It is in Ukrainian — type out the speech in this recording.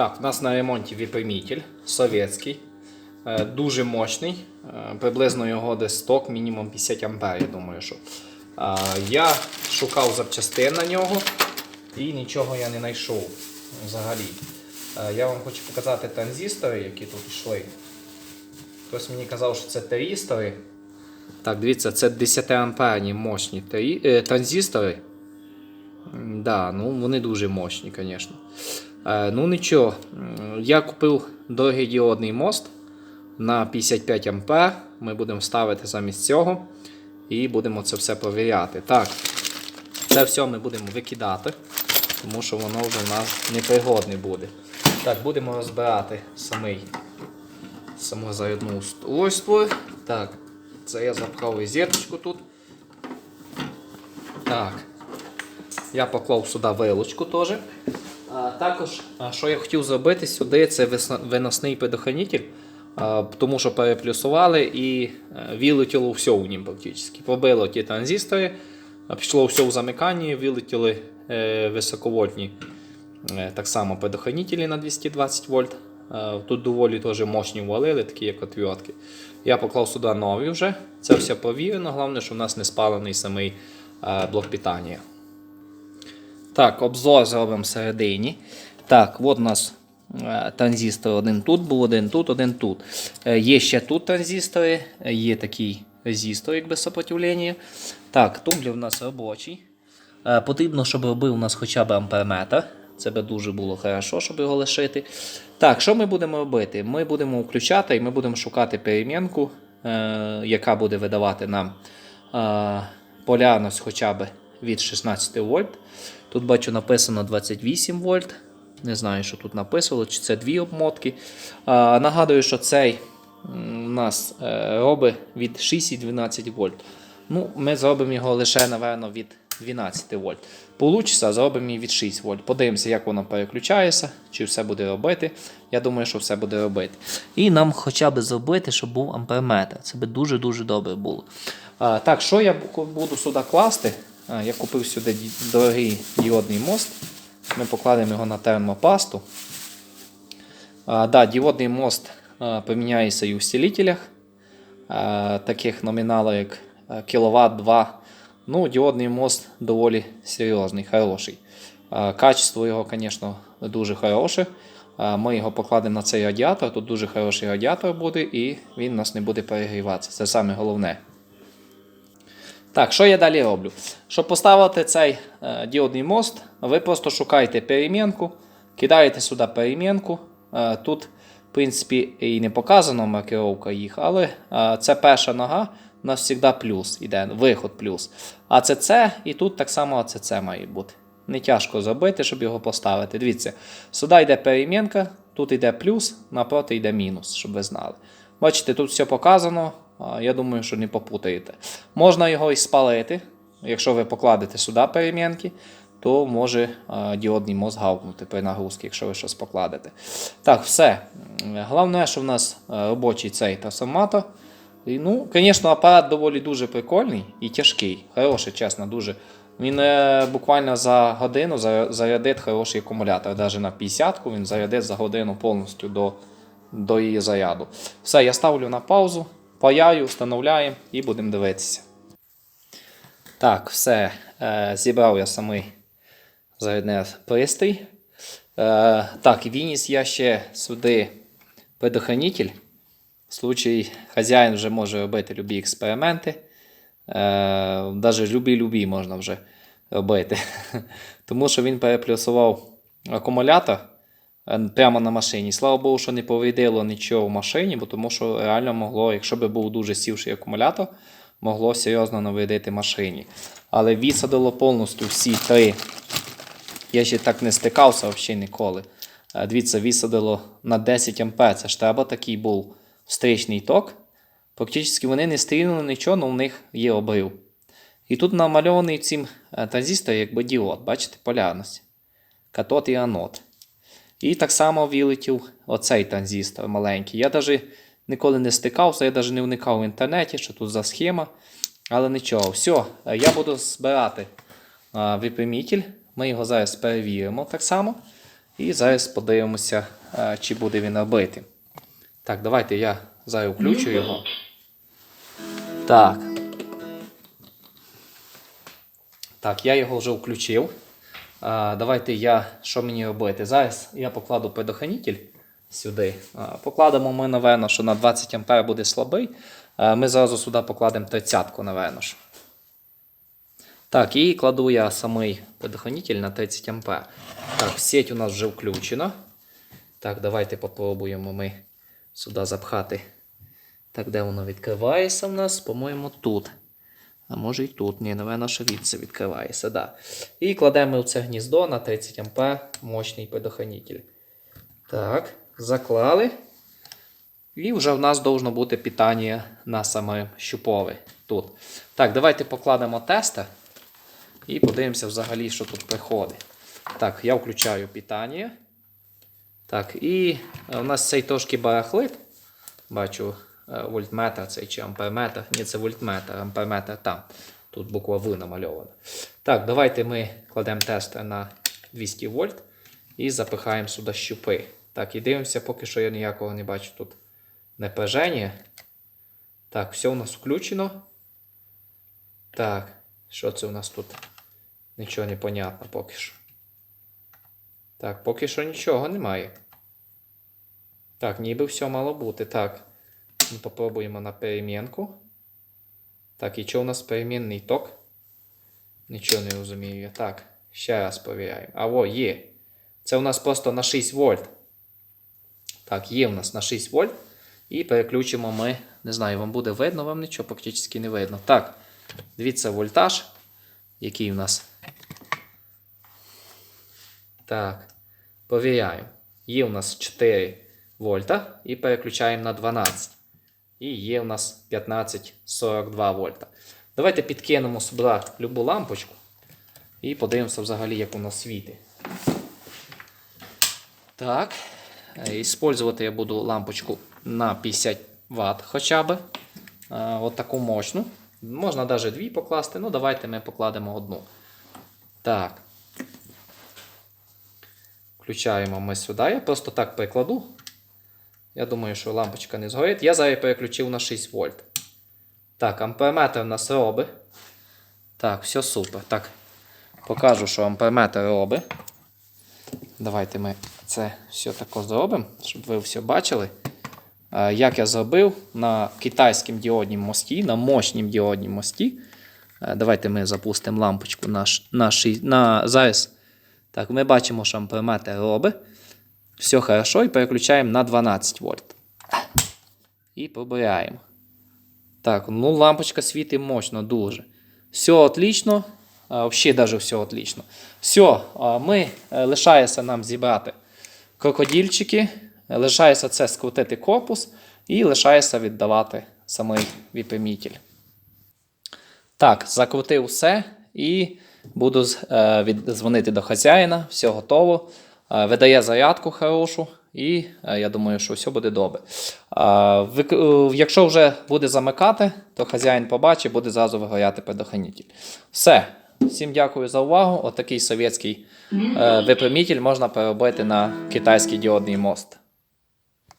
Так, у нас на ремонті випрямитель совєтський, е, дуже мощний. е, Приблизно його десь сток, мінімум 50 ампер, я думаю, що. Я шукав запчастин на нього і нічого я не знайшов взагалі. Е, Я вам хочу показати транзистори, які тут йшли. Хтось мені казав, що це терістори. Так, дивіться, це 10 амперні мощні транзистори. Да, ну вони дуже мощні, звісно. Е, ну нічого, я купив дорогий діодний мост на 55 ампер. Ми будемо ставити замість цього і будемо це все провіряти. Так, це все ми будемо викидати, тому що воно вже в нас непригодне буде. Так, будемо розбирати самий саму зарядну устройство. Так, це я запхав зірочку тут. Так. Я поклав сюди вилочку теж. Також, що я хотів зробити сюди, це виносний предохранитель, тому що переплюсували і е, вилетіло все у нім практично. Побило ті транзистори, пішло все в замиканні, вилетіли е, високовольтні е, так само предохранителі на 220 вольт. Тут доволі теж мощні валили, такі як отвертки. Я поклав сюди нові вже. Це все провірено. Головне, що в нас не спалений самий блок питання. Так, обзор зробимо всередині. Так, от у нас е, транзистор один тут був, один тут, один тут. Е, Є ще тут транзистори, е, є такий резистор, якби сопротивлення. Так, тумблер у нас робочий. Потрібно, щоб робив у нас хоча б амперметр. Це би дуже було хорошо, щоб його лишити. Так, що ми будемо робити? Ми будемо включати і ми будемо шукати перемінку, яка буде видавати нам полярність хоча б від 16 вольт. Тут бачу написано 28 вольт. Не знаю, що тут написано, чи це дві обмотки. А, нагадую, що цей у нас е, робить від 6 і 12 вольт. Ну, ми зробимо його лише, напевно, від 12 вольт. Получиться, зробимо її від 6 вольт. Подивимося, як воно переключається, чи все буде робити. Я думаю, що все буде робити. І нам хоча б зробити, щоб був амперметр. Це би дуже-дуже добре було. А, так, що я буду сюди класти? Я купив сюди дорогий діодний мост. Ми покладемо його на термопасту. А, да, діодний мост поміняється і у усилителях. Таких номіналів, як а, кіловат 2. Ну, діодний мост доволі серйозний, хороший. Качество його, звісно, дуже хороше. Ми його покладемо на цей радіатор. Тут дуже хороший радіатор буде, і він у нас не буде перегріватися. Це саме головне. Так, що я далі роблю? Щоб поставити цей е, діодний мост, ви просто шукаєте перемінку, кидаєте сюди перемінку. Е, тут, в принципі, і не показано маркировка їх, але е, це перша нога, у нас завжди плюс іде, виход плюс. А це це, і тут так само це має бути. Не тяжко зробити, щоб його поставити. Дивіться, сюди йде перемінка, тут йде плюс, напроти йде мінус, щоб ви знали. Бачите, тут все показано. Я думаю, що не попутаєте. Можна його і спалити. Якщо ви покладете сюди перемінки, то може діодний мост гавкнути при нагрузці, якщо ви щось покладете. Так, все. Головне, що в нас робочий цей трансформатор. І, ну, звісно, апарат доволі дуже прикольний і тяжкий. Хороший, чесно, дуже. Він е, буквально за годину зарядить хороший акумулятор. Навіть на 50-ку він зарядить за годину повністю до, до її заряду. Все, я ставлю на паузу, паяю, встановляємо і будемо дивитися. Так, все. Е, зібрав я самий зарядний пристрій. Е, так, вініс я ще сюди предохранитель. В случаї хазяїн вже може робити любі експерименти. Е, Навіть любі-любі можна вже робити. Тому що він переплюсував акумулятор е, прямо на машині. Слава Богу, що не повредило нічого в машині, бо тому що реально могло, якщо б був дуже сівший акумулятор, могло серйозно навредити машині. Але відсадило повністю всі три. Я ще так не стикався взагалі ніколи. Е, Дивіться, висадило на 10 А. Це ж треба такий був встрічний ток. Практично вони не стріляли нічого, але в них є обрив. І тут намальований цим е, транзистором якби діод, бачите, полярність. Катод і анод. І так само вилетів оцей транзистор маленький. Я навіть ніколи не стикався, я навіть не вникав в інтернеті, що тут за схема. Але нічого, все, я буду збирати а, випрямитель. Ми його зараз перевіримо так само. І зараз подивимося, чи буде він робити. Так, давайте я зараз включу його. Так. Так, я його вже включив. Давайте я, що мені робити? Зараз я покладу предохранитель сюди. Покладемо ми, напевно, що на 20 А буде слабий. Ми зразу сюди покладемо 30, напевно. ж. Так, і кладу я самий предохранитель на 30 А. Так, сеть у нас вже включена. Так, давайте попробуємо ми сюди запхати. Так, де воно відкривається в нас? По-моєму, тут. А може і тут. Ні, напевно, що відси відкривається. Да. І кладемо в це гніздо на 30 А мощний предохранитель. Так, заклали. І вже в нас должно бути питання на саме щупове тут. Так, давайте покладемо тестер і подивимося взагалі, що тут приходить. Так, я включаю питання. Так, і у нас цей трошки барахлит. Бачу вольтметр цей чи амперметр. Ні, це вольтметр, амперметр там. Тут буква В намальована. Так, давайте ми кладемо тестер на 200 вольт і запихаємо сюди щупи. Так, і дивимося, поки що я ніякого не бачу тут напряження. Так, все у нас включено. Так, що це у нас тут? Нічого не понятно поки що. Так, поки що нічого немає. Так, ніби все мало бути. Так. Ми попробуємо на перемінку. Так, і що у нас перемінний ток? Нічого не розумію. я. Так, ще раз перевіряємо. А о, є. Це у нас просто на 6 вольт. Так, є у нас на 6 вольт. І переключимо ми. Не знаю, вам буде видно, вам нічого практично не видно. Так, дивіться вольтаж, який у нас. Так, повіряємо. Є у нас 4 вольта і переключаємо на 12. І є у нас 15,42 вольта. Давайте підкинемо сюди любу лампочку і подивимося взагалі, як воно світить. Так. Е, Іспользувати я буду лампочку на 50 Вт хоча б. Е, От таку мощну. Можна навіть дві покласти, ну давайте ми покладемо одну. Так. Включаємо ми сюди. Я просто так прикладу. Я думаю, що лампочка не згорить. Я зараз переключив на 6 вольт. Так, амперметр у нас робить. Так, все супер. Так, покажу, що амперметр робить. Давайте ми це все тако зробимо, щоб ви все бачили. Е, Як я зробив на китайському діоднім мості, на мощнім діоднім мості. Е, Давайте ми запустимо лампочку на, на, на зараз. Так, ми бачимо, що амперметр робить. Все хорошо, і переключаємо на 12 вольт. І пробираємо. Так, ну лампочка світить мощно дуже. Все отлично. Взагалі даже все отлично. Все, ми е, лишається нам зібрати крокодильчики, е, лишається це скрутити корпус і лишається віддавати самий випрямитель. Так, закрутив все і буду е, дзвонити до хазяїна, все готово. Е, видає зарядку хорошу, і е, я думаю, що все буде добре. Е, якщо вже буде замикати, то хазяїн побачить, буде зразу вигоряти предохранитель. Все. Всім дякую за увагу. Отакий совєтський е, можна переробити на китайський діодний мост.